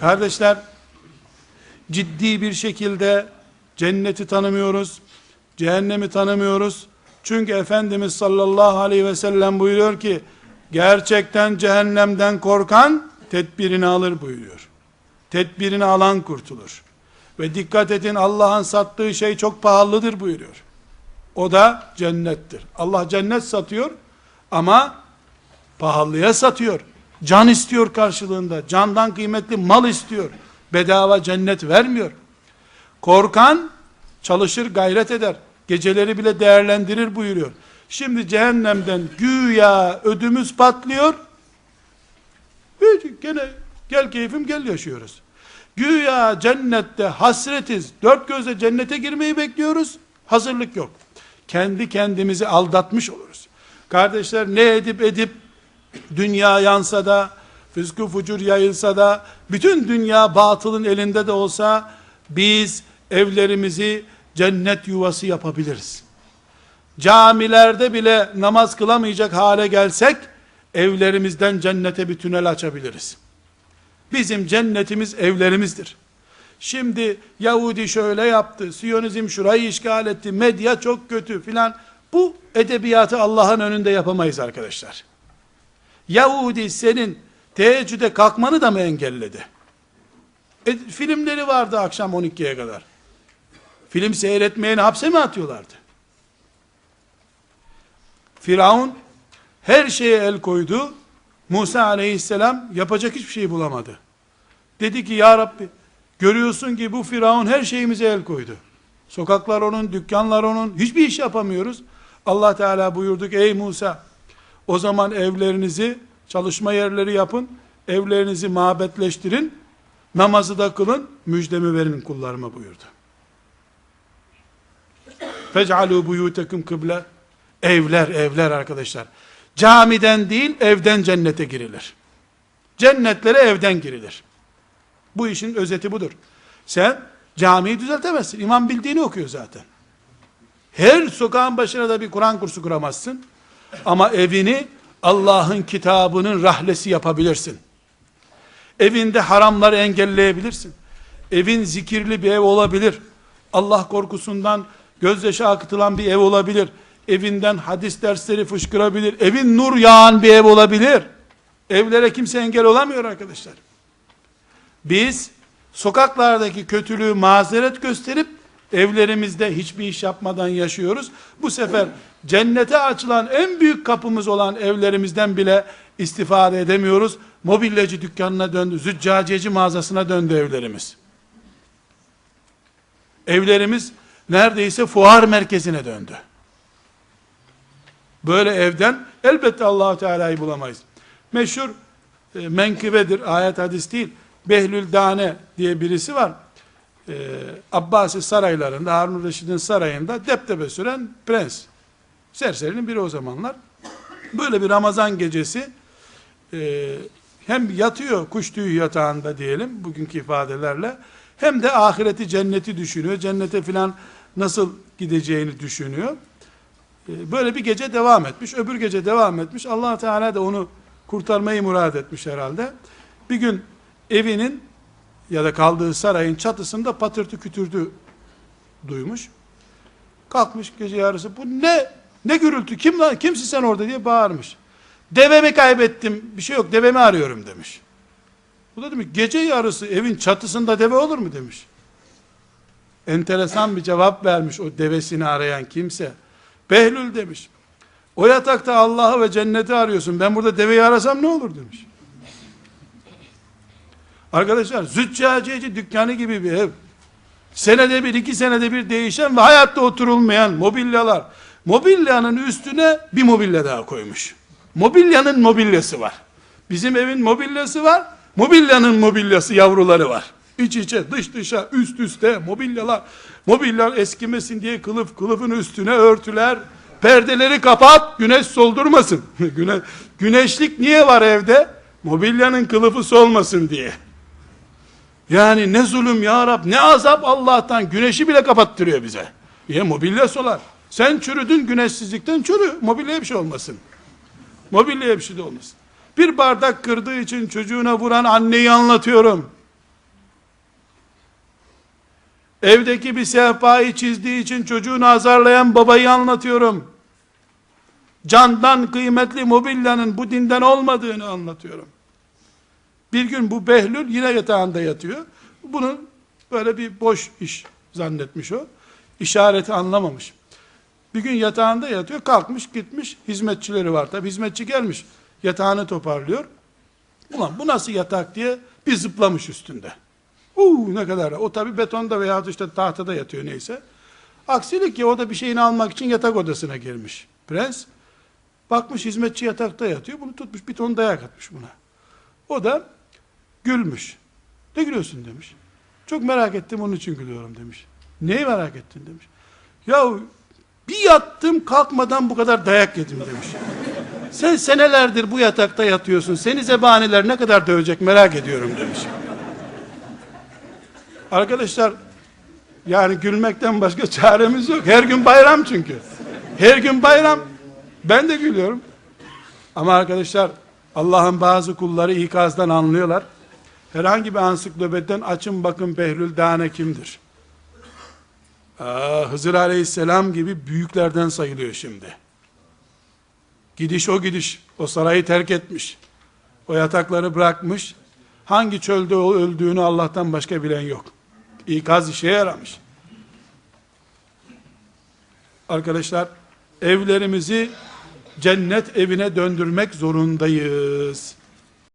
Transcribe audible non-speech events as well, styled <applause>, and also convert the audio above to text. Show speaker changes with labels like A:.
A: Kardeşler, ciddi bir şekilde cenneti tanımıyoruz, cehennemi tanımıyoruz. Çünkü Efendimiz sallallahu aleyhi ve sellem buyuruyor ki, gerçekten cehennemden korkan tedbirini alır buyuruyor. Tedbirini alan kurtulur. Ve dikkat edin Allah'ın sattığı şey çok pahalıdır buyuruyor. O da cennettir. Allah cennet satıyor ama pahalıya satıyor. Can istiyor karşılığında. Candan kıymetli mal istiyor. Bedava cennet vermiyor. Korkan çalışır gayret eder. Geceleri bile değerlendirir buyuruyor. Şimdi cehennemden güya ödümüz patlıyor. Gene gel keyfim gel yaşıyoruz. Güya cennette hasretiz. Dört gözle cennete girmeyi bekliyoruz. Hazırlık yok. Kendi kendimizi aldatmış oluruz. Kardeşler ne edip edip dünya yansa da fıskı fucur yayılsa da bütün dünya batılın elinde de olsa biz evlerimizi cennet yuvası yapabiliriz. Camilerde bile namaz kılamayacak hale gelsek evlerimizden cennete bir tünel açabiliriz. Bizim cennetimiz evlerimizdir. Şimdi Yahudi şöyle yaptı, Siyonizm şurayı işgal etti, medya çok kötü filan. Bu edebiyatı Allah'ın önünde yapamayız arkadaşlar. Yahudi senin teheccüde kalkmanı da mı engelledi? E, filmleri vardı akşam 12'ye kadar. Film seyretmeyeni hapse mi atıyorlardı? Firavun her şeye el koydu. Musa aleyhisselam yapacak hiçbir şey bulamadı. Dedi ki ya Rabbi görüyorsun ki bu Firavun her şeyimize el koydu. Sokaklar onun, dükkanlar onun, hiçbir iş yapamıyoruz. Allah Teala buyurdu ki ey Musa o zaman evlerinizi çalışma yerleri yapın, evlerinizi mabetleştirin, namazı da kılın, müjdemi verin kullarıma buyurdu. Fec'alû buyûtekum kıble. Evler, evler arkadaşlar. Camiden değil, evden cennete girilir. Cennetlere evden girilir. Bu işin özeti budur. Sen camiyi düzeltemezsin. İmam bildiğini okuyor zaten. Her sokağın başına da bir Kur'an kursu kuramazsın. Ama evini Allah'ın kitabının rahlesi yapabilirsin. Evinde haramları engelleyebilirsin. Evin zikirli bir ev olabilir. Allah korkusundan gözyaşı akıtılan bir ev olabilir. Evinden hadis dersleri fışkırabilir. Evin nur yağan bir ev olabilir. Evlere kimse engel olamıyor arkadaşlar. Biz sokaklardaki kötülüğü mazeret gösterip evlerimizde hiçbir iş yapmadan yaşıyoruz. Bu sefer cennete açılan en büyük kapımız olan evlerimizden bile istifade edemiyoruz. Mobilyacı dükkanına döndü, züccaciyeci mağazasına döndü evlerimiz. Evlerimiz neredeyse fuar merkezine döndü. Böyle evden elbette Allahu Teala'yı bulamayız. Meşhur e, menkıbedir, ayet hadis değil. Behlül Dane diye birisi var. Ee, Abbasi saraylarında, Harun Reşid'in sarayında deptebe süren prens. Serserinin biri o zamanlar. Böyle bir Ramazan gecesi e, hem yatıyor kuş tüyü yatağında diyelim bugünkü ifadelerle hem de ahireti cenneti düşünüyor. Cennete filan nasıl gideceğini düşünüyor. E, böyle bir gece devam etmiş. Öbür gece devam etmiş. allah Teala da onu kurtarmayı murad etmiş herhalde. Bir gün evinin ya da kaldığı sarayın çatısında patırtı kütürdü duymuş. Kalkmış gece yarısı bu ne ne gürültü kim lan kimsin sen orada diye bağırmış. Devemi kaybettim bir şey yok devemi arıyorum demiş. Bu da demiş gece yarısı evin çatısında deve olur mu demiş. Enteresan bir cevap vermiş o devesini arayan kimse. Behlül demiş. O yatakta Allah'ı ve cenneti arıyorsun. Ben burada deveyi arasam ne olur demiş. Arkadaşlar züccaciyeci dükkanı gibi bir ev. Senede bir, iki senede bir değişen ve hayatta oturulmayan mobilyalar. Mobilyanın üstüne bir mobilya daha koymuş. Mobilyanın mobilyası var. Bizim evin mobilyası var. Mobilyanın mobilyası yavruları var. İç içe, dış dışa, üst üste mobilyalar. Mobilyalar eskimesin diye kılıf kılıfın üstüne örtüler. Perdeleri kapat, güneş soldurmasın. <laughs> Güne, güneşlik niye var evde? Mobilyanın kılıfı solmasın diye. Yani ne zulüm ya Rab, ne azap Allah'tan. Güneşi bile kapattırıyor bize. Ya mobilya solar. Sen çürüdün güneşsizlikten çürü. Mobilyaya bir şey olmasın. Mobilyaya bir şey de olmasın. Bir bardak kırdığı için çocuğuna vuran anneyi anlatıyorum. Evdeki bir sehpayı çizdiği için çocuğunu azarlayan babayı anlatıyorum. Candan kıymetli mobilyanın bu dinden olmadığını anlatıyorum. Bir gün bu Behlül yine yatağında yatıyor. Bunu böyle bir boş iş zannetmiş o. İşareti anlamamış. Bir gün yatağında yatıyor, kalkmış gitmiş, hizmetçileri var tabi, hizmetçi gelmiş, yatağını toparlıyor. Ulan bu nasıl yatak diye bir zıplamış üstünde. Uuu ne kadar, o tabi betonda veya işte tahtada yatıyor neyse. Aksilik ki o da bir şeyini almak için yatak odasına girmiş. Prens, bakmış hizmetçi yatakta yatıyor, bunu tutmuş bir ton dayak atmış buna. O da gülmüş. Ne gülüyorsun demiş. Çok merak ettim onun için gülüyorum demiş. Neyi merak ettin demiş. Ya bir yattım kalkmadan bu kadar dayak yedim demiş. Sen senelerdir bu yatakta yatıyorsun. Seni zebaniler ne kadar dövecek merak ediyorum demiş. Arkadaşlar yani gülmekten başka çaremiz yok. Her gün bayram çünkü. Her gün bayram. Ben de gülüyorum. Ama arkadaşlar Allah'ın bazı kulları ikazdan anlıyorlar. Herhangi bir ansiklopediden açın bakın Behlül Dane kimdir? Aa, Hızır Aleyhisselam gibi büyüklerden sayılıyor şimdi. Gidiş o gidiş. O sarayı terk etmiş. O yatakları bırakmış. Hangi çölde o öldüğünü Allah'tan başka bilen yok. İkaz işe yaramış. Arkadaşlar evlerimizi cennet evine döndürmek zorundayız.